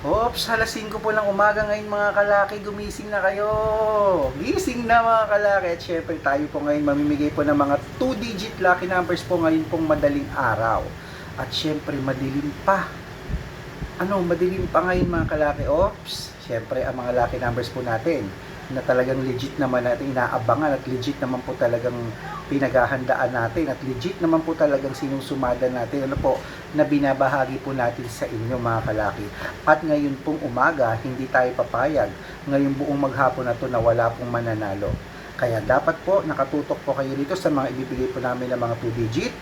Oops, alas 5 po ng umaga ngayon mga kalaki, gumising na kayo. Gising na mga kalaki. At syempre tayo po ngayon mamimigay po ng mga 2-digit lucky numbers po ngayon pong madaling araw. At syempre madilim pa. Ano, madilim pa ngayon mga kalaki. Oops, syempre ang mga lucky numbers po natin na talagang legit naman natin inaabangan at legit naman po talagang pinaghahandaan natin at legit naman po talagang sinusumada natin ano po na binabahagi po natin sa inyo mga kalaki. At ngayon pong umaga hindi tayo papayag. Ngayong buong maghapon na to na wala pong mananalo. Kaya dapat po nakatutok po kayo dito sa mga ibibigay po namin ng mga 2 digit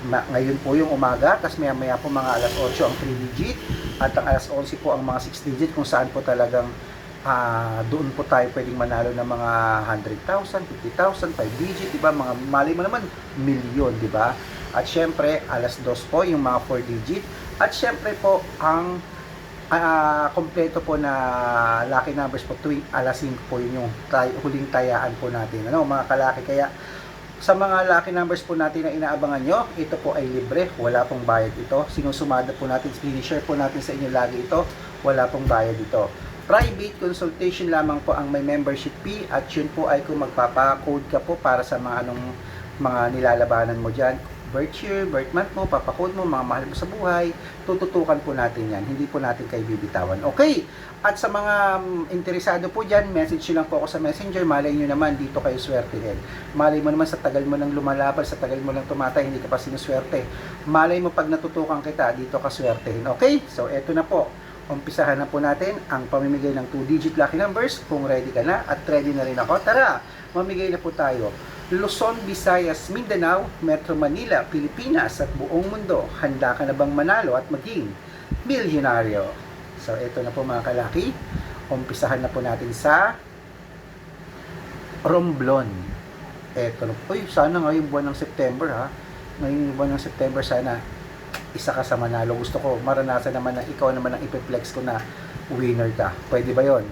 Ma- ngayon po yung umaga, tapos maya maya po mga alas 8 ang 3 digit at ang alas 11 po ang mga 6 digit kung saan po talagang ah doon po tayo pwedeng manalo ng mga 100,000, 50,000, 5 digit, di ba? Mga mali mo naman, milyon, di ba? At syempre, alas 2 po yung mga 4 digit. At syempre po, ang ah kompleto po na lucky numbers po tuwing alas 5 po yun yung tay- huling tayaan po natin. Ano, mga kalaki. Kaya sa mga lucky numbers po natin na inaabangan nyo, ito po ay libre, wala pong bayad ito. Sinusumada po natin, share po natin sa inyo lagi ito, wala pong bayad ito. Private consultation lamang po ang may membership fee at yun po ay kung magpapa-code ka po para sa mga anong mga nilalabanan mo dyan. Birth year, birth month mo, papakode mo, mga mahal mo sa buhay, tututukan po natin yan. Hindi po natin kayo bibitawan. Okay, at sa mga mm, interesado po dyan, message nyo lang po ako sa messenger. Malay nyo naman, dito kayo swertehin. Malay mo naman sa tagal mo nang lumalaban, sa tagal mo nang tumatay, hindi ka pa sinuswerte. Malay mo pag natutukan kita, dito ka swertehin. Okay, so eto na po. Umpisahan na po natin ang pamimigay ng 2-digit lucky numbers. Kung ready ka na at ready na rin ako, tara, mamigay na po tayo. Luzon, Visayas, Mindanao, Metro Manila, Pilipinas at buong mundo. Handa ka na bang manalo at maging milyonaryo? So, ito na po mga kalaki. Umpisahan na po natin sa Romblon. Ito na po. Uy, sana ngayong buwan ng September ha. Ngayong buwan ng September sana isa ka sa manalo. Gusto ko maranasan naman na ikaw naman ang ipiplex ko na winner ka. Pwede ba yon?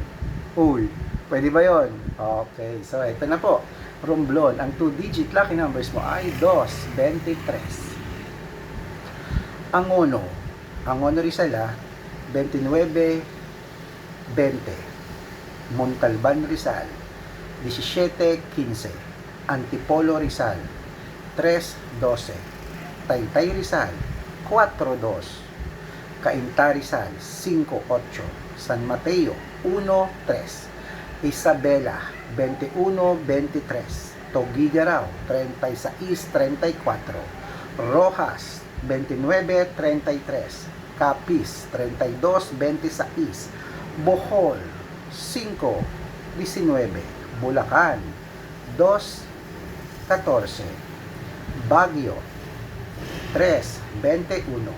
Uy, pwede ba yon? Okay, so ito na po. Romblon, ang 2-digit lucky numbers mo ay 2, 23. Angono, Angono Rizal ah, 29, 20. Montalban Rizal, 17, 15. Antipolo Rizal, 3, 12. Taytay Rizal, 4, 2. Cainta Rizal, 5, 8. San Mateo, 1, 3. Isabela, 21, 23. Togigaraw, 36, 34. Rojas, 29, 33. Capiz, 32, 26. Bohol, 5, 19. Bulacan, 2, 14. Baguio, 3, 21.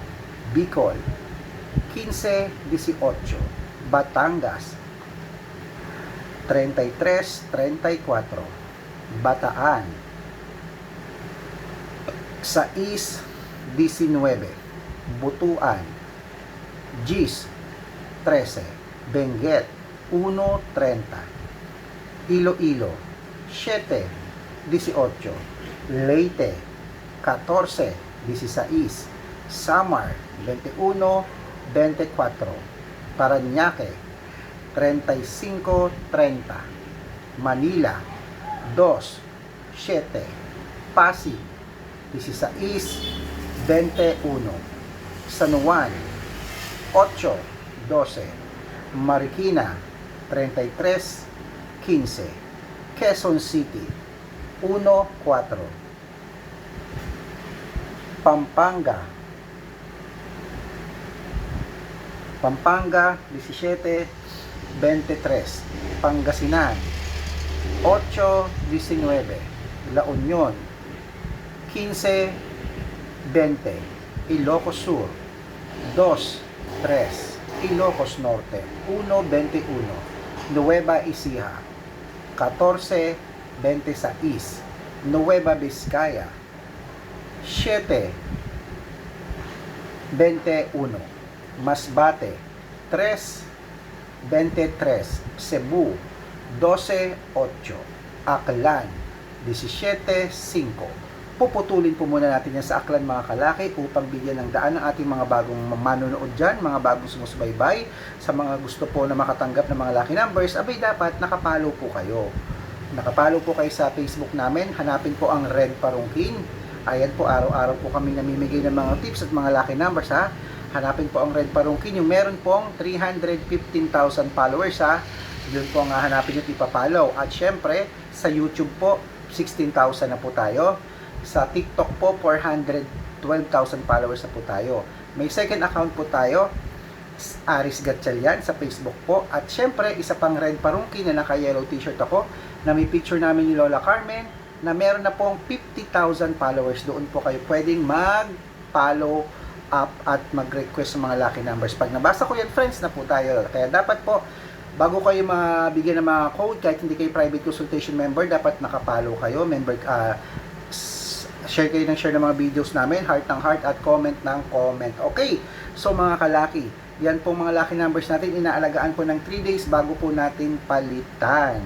Bicol, 15, 18. Batangas, 33, 34. Bataan, 6, 19. Butuan, Gis, 13. Benguet, 1, 30. Iloilo, 7, 18. Leyte, 14, 16. Samar, 21, 24. Paranaque, 35, 30. Manila, 2, 7. Pasig, 16, 21. San Juan, 8, 12. Marikina, 33, 15. Quezon City, 1, 4. Pampanga, Pampanga, 17, 23. Pangasinan, 8, 19. La Union, 15, 20. Ilocos Sur, 2, 3. Ilocos Norte, 1, 21. Nueva Ecija, 14, 26. Nueva Vizcaya, 7, 21. Masbate, 3, 23. Cebu, 12, 8. Aklan, 17, 5. puputulin po muna natin yan sa aklan mga kalaki upang bigyan ng daan ng ating mga bagong manonood dyan, mga bagong sumusubaybay, sa mga gusto po na makatanggap ng mga lucky numbers, abay dapat nakapalo po kayo. Nakapalo po kayo sa Facebook namin, hanapin po ang Red Parungkin. Ayan po, araw-araw po kami namimigay ng mga tips at mga lucky numbers ha. Hanapin po ang Red Parungkin, yung meron pong 315,000 followers ha. Yun po ang hanapin nyo ipapalaw. At syempre, sa YouTube po, 16,000 na po tayo. Sa TikTok po, 412,000 followers na po tayo. May second account po tayo, Aris Gatchalian sa Facebook po. At syempre, isa pang red parungki na naka-yellow t-shirt ako na may picture namin ni Lola Carmen na meron na pong 50,000 followers. Doon po kayo pwedeng mag-follow up at mag-request ng mga lucky numbers. Pag nabasa ko yan, friends na po tayo. Kaya dapat po, bago kayo mabigyan ng mga code, kahit hindi kayo private consultation member, dapat nakapalo kayo, member, s- share kayo ng share ng mga videos namin, heart ng heart at comment ng comment. Okay, so mga kalaki, yan po mga lucky numbers natin, inaalagaan po ng 3 days bago po natin palitan.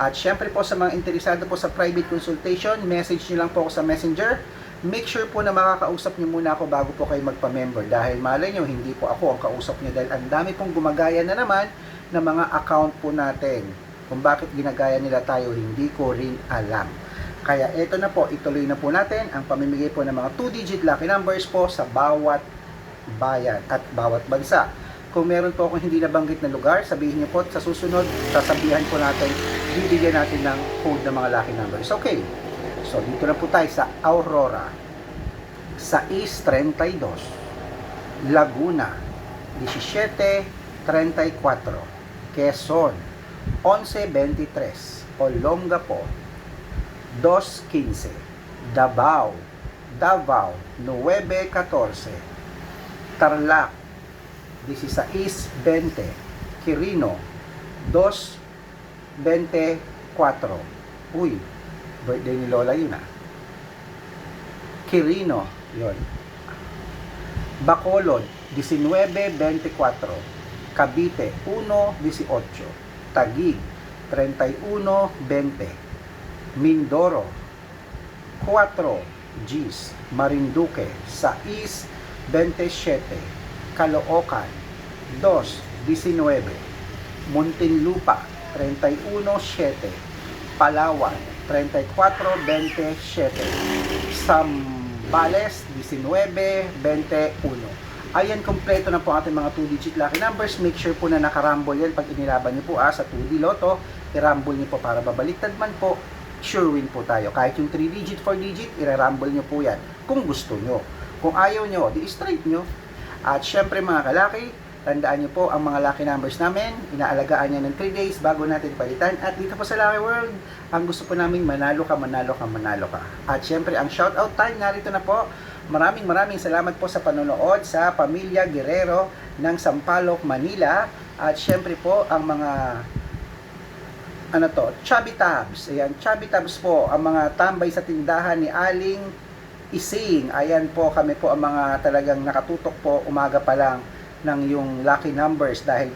At syempre po sa mga interesado po sa private consultation, message nyo lang po ako sa messenger. Make sure po na makakausap nyo muna ako bago po kayo magpa-member dahil malay nyo, hindi po ako ang kausap nyo dahil ang dami pong gumagaya na naman ng mga account po natin. Kung bakit ginagaya nila tayo, hindi ko rin alam. Kaya ito na po, ituloy na po natin ang pamimigay po ng mga 2-digit lucky numbers po sa bawat bayan at bawat bansa. Kung meron po akong hindi nabanggit na lugar, sabihin niyo po sa susunod, sasabihan po natin, bibigyan natin ng code ng mga lucky numbers. Okay. So, dito na po tayo sa Aurora. Sa East 32. Laguna. 1734. Quezon. 1123. Olongapo. 215. Davao. Davao. 914. Tarlac. 1620. Quirino. 224. Uy, birthday ni Lola yun ah. Quirino, yun. Bacolod, 1924. Cavite, 118. Taguig, 3120. Mindoro, 4 Gs. Marinduque, 6 27. Caloocan, 2 19. Muntinlupa, 31-7. Palawan, 34-27. Sambales, 19-21. Ayan, kompleto na po ating mga 2-digit lucky numbers. Make sure po na nakarambol yan pag inilaban niyo po ah, sa 2D Lotto. I-rumble niyo po para babaliktad man po. Sure win po tayo. Kahit yung 3-digit, 4-digit, i-rumble niyo po yan kung gusto niyo. Kung ayaw niyo, di straight niyo. At syempre mga kalaki, tandaan niyo po ang mga lucky numbers namin. Inaalagaan niya ng 3 days bago natin palitan. At dito po sa Lucky World, ang gusto po namin manalo ka, manalo ka, manalo ka. At syempre ang shoutout time narito na po. Maraming maraming salamat po sa panonood sa Pamilya Guerrero ng Sampaloc, Manila. At syempre po ang mga ano to, Chubby Tabs. Ayan, Chubby Tabs po, ang mga tambay sa tindahan ni Aling Ising. Ayan po, kami po ang mga talagang nakatutok po umaga pa lang ng yung lucky numbers dahil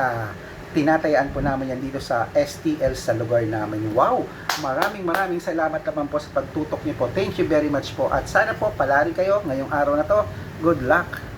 ah, tinatayaan po namin yan dito sa STL sa lugar namin. Wow! Maraming maraming salamat naman po sa pagtutok niyo po. Thank you very much po. At sana po palari kayo ngayong araw na to. Good luck!